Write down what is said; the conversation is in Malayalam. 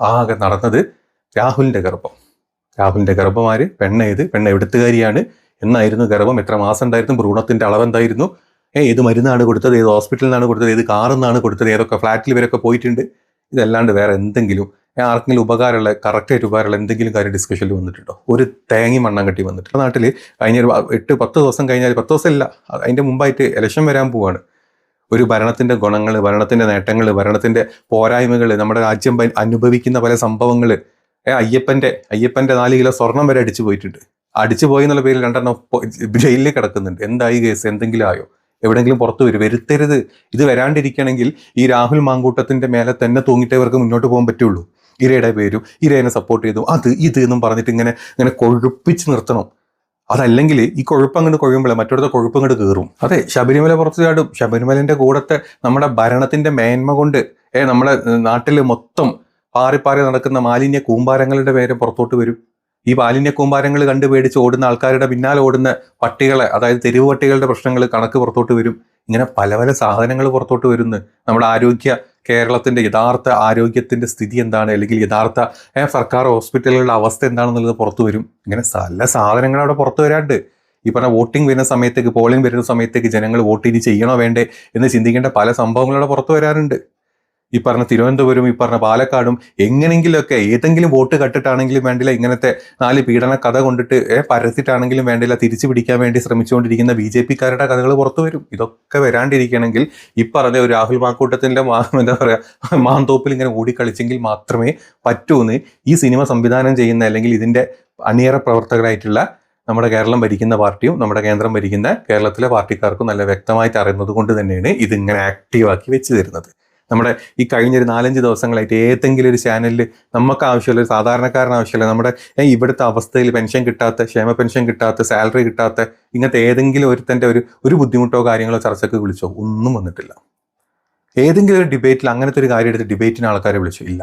ആകെ നടന്നത് രാഹുലിന്റെ ഗർഭം. രാഹുലിന്റെ ഗർഭമാര് ഏത്? പെണ്ണ എടുത്തുകാരിയാണ് എന്നായിരുന്നു ഗർഭം. എത്ര മാസം ഉണ്ടായിരുന്നു? ഭ്രൂണത്തിന്റെ അളവ് എന്തായിരുന്നു ഏത് മരുന്നാണ് കൊടുത്തത്? ഏത് ഹോസ്പിറ്റലിൽ നിന്നാണ് കൊടുത്തത്? ഏത് കാറിൽ നിന്നാണ് കൊടുത്തത്? ഏതൊക്കെ ഫ്ലാറ്റിൽ ഇവരൊക്കെ പോയിട്ടുണ്ട്? ഇതല്ലാണ്ട് വേറെ എന്തെങ്കിലും ആർക്കെങ്കിലും ഉപകാരമുള്ള കറക്റ്റായിട്ട് ഉപകാരമുള്ള എന്തെങ്കിലും കാര്യം ഡിസ്കഷനിൽ വന്നിട്ടുണ്ടോ? ഒരു തേങ്ങി മണ്ണം കെട്ടി വന്നിട്ടുണ്ട്. നാട്ടിൽ കഴിഞ്ഞ എട്ട് പത്ത് ദിവസം കഴിഞ്ഞാൽ പത്ത് ദിവസം ഇല്ല അതിന്റെ മുമ്പായിട്ട് ഇലക്ഷൻ വരാൻ പോവാണ്. ഒരു ഭരണത്തിന്റെ ഗുണങ്ങൾ ഭരണത്തിന്റെ നേട്ടങ്ങൾ ഭരണത്തിന്റെ പോരായ്മകൾ നമ്മുടെ രാജ്യം അനുഭവിക്കുന്ന പല സംഭവങ്ങൾ അയ്യപ്പന്റെ അയ്യപ്പന്റെ നാല് കിലോ സ്വർണം വരെ അടിച്ചു പോയിട്ടുണ്ട്. അടിച്ചു പോയി എന്നുള്ള പേരിൽ രണ്ടെണ്ണം ജയിലിൽ കിടക്കുന്നുണ്ട്. എന്തായി കേസ് എന്തെങ്കിലും ആയോ? എവിടെയെങ്കിലും പുറത്തു വരും. വരുത്തരുത്. ഇത് വരാണ്ടിരിക്കണമെങ്കിൽ ഈ രാഹുൽ മാങ്കൂട്ടത്തിന്റെ മേലെ തന്നെ തൂങ്ങിയിട്ടേ ഇവർക്ക് മുന്നോട്ട് പോകാൻ പറ്റുള്ളൂ. ഇരയുടെ പേരും ഇരേനെ സപ്പോർട്ട് ചെയ്തു. അത് ഇത് എന്നും പറഞ്ഞിട്ട് ഇങ്ങനെ ഇങ്ങനെ കൊഴുപ്പിച്ച് നിർത്തണം. അതല്ലെങ്കിൽ ഈ കൊഴുപ്പ് അങ്ങോട്ട് കൊഴുമ്പോൾ മറ്റൊരുത്ത കൊഴുപ്പ് അങ്ങോട്ട് കയറും അതെ ശബരിമല പുറത്ത് ചാടും ശബരിമലന്റെ കൂടത്തെ നമ്മുടെ ഭരണത്തിന്റെ മേന്മ കൊണ്ട് ഏ നമ്മുടെ നാട്ടിൽ മൊത്തം പാറി പാറി നടക്കുന്ന മാലിന്യ കൂമ്പാരങ്ങളുടെ പേര് പുറത്തോട്ട് വരും. ഈ മാലിന്യ കൂമ്പാരങ്ങൾ കണ്ടു പേടിച്ച് ഓടുന്ന ആൾക്കാരുടെ പിന്നാലെ ഓടുന്ന പട്ടികളെ അതായത് തെരുവ് പട്ടികളുടെ പ്രശ്നങ്ങൾ കണക്ക് പുറത്തോട്ട് വരും. ഇങ്ങനെ പല പല സാധനങ്ങൾ പുറത്തോട്ട് വരുന്നു. നമ്മുടെ ആരോഗ്യ കേരളത്തിന്റെ യഥാർത്ഥ ആരോഗ്യത്തിന്റെ സ്ഥിതി എന്താണ്? അല്ലെങ്കിൽ യഥാർത്ഥ സർക്കാർ ഹോസ്പിറ്റലുകളുടെ അവസ്ഥ എന്താണെന്നുള്ളത് പുറത്തു വരും. ഇങ്ങനെ നല്ല സാധനങ്ങൾ അവിടെ പുറത്തു വരാണ്ട് ഈ പറഞ്ഞ വോട്ടിംഗ് വരുന്ന സമയത്തേക്ക് പോളിംഗ് വരുന്ന സമയത്തേക്ക് ജനങ്ങൾ വോട്ട് ഇനി ചെയ്യണോ വേണ്ടേ എന്ന് ചിന്തിക്കേണ്ട പല സംഭവങ്ങളവിടെ പുറത്തു വരാറുണ്ട്. ഈ പറഞ്ഞ തിരുവനന്തപുരം ഈ പറഞ്ഞ പാലക്കാടും എങ്ങനെങ്കിലുമൊക്കെ ഏതെങ്കിലും വോട്ട് കട്ടിട്ടാണെങ്കിലും വേണ്ടില്ല ഇങ്ങനത്തെ നാല് പീഡന കഥ കൊണ്ടിട്ട് പരത്തിട്ടാണെങ്കിലും വേണ്ടില്ല തിരിച്ചു പിടിക്കാൻ വേണ്ടി ശ്രമിച്ചുകൊണ്ടിരിക്കുന്ന ബി ജെ പിക്കാരുടെ കഥകൾ പുറത്തു വരും. ഇതൊക്കെ വരാണ്ടിരിക്കണമെങ്കിൽ ഈ പറഞ്ഞ ഒരു രാഹുൽ മാക്കൂട്ടത്തിന്റെ എന്താ പറയുക മാന്തോപ്പിൽ ഇങ്ങനെ ഓടിക്കളിച്ചെങ്കിൽ മാത്രമേ പറ്റൂന്ന് ഈ സിനിമ സംവിധാനം ചെയ്യുന്ന അല്ലെങ്കിൽ ഇതിന്റെ അണിയറ പ്രവർത്തകരായിട്ടുള്ള നമ്മുടെ കേരളം ഭരിക്കുന്ന പാർട്ടിയും നമ്മുടെ കേന്ദ്രം ഭരിക്കുന്ന കേരളത്തിലെ പാർട്ടിക്കാർക്കും നല്ല വ്യക്തമായിട്ട് അറിയുന്നത് കൊണ്ട് തന്നെയാണ് ഇതിങ്ങനെ ആക്റ്റീവാക്കി വെച്ച് തരുന്നത്. നമ്മുടെ ഈ കഴിഞ്ഞൊരു നാലഞ്ച് ദിവസങ്ങളായിട്ട് ഏതെങ്കിലും ഒരു ചാനലിൽ നമുക്ക് ആവശ്യമുള്ള ഒരു സാധാരണക്കാരന് ആവശ്യമില്ല നമ്മുടെ ഇവിടുത്തെ അവസ്ഥയിൽ പെൻഷൻ കിട്ടാത്ത ക്ഷേമ പെൻഷൻ കിട്ടാത്ത സാലറി കിട്ടാത്ത ഇങ്ങനത്തെ ഏതെങ്കിലും ഒരുത്തന്റെ ഒരു ഒരു ബുദ്ധിമുട്ടോ കാര്യങ്ങളോ ചർച്ചയ്ക്ക് വിളിച്ചോ ഒന്നും വന്നിട്ടില്ല. ഏതെങ്കിലും ഒരു ഡിബേറ്റിൽ അങ്ങനത്തെ ഒരു കാര്യം എടുത്ത് ഡിബേറ്റിന് ആൾക്കാരെ വിളിച്ചു? ഇല്ല.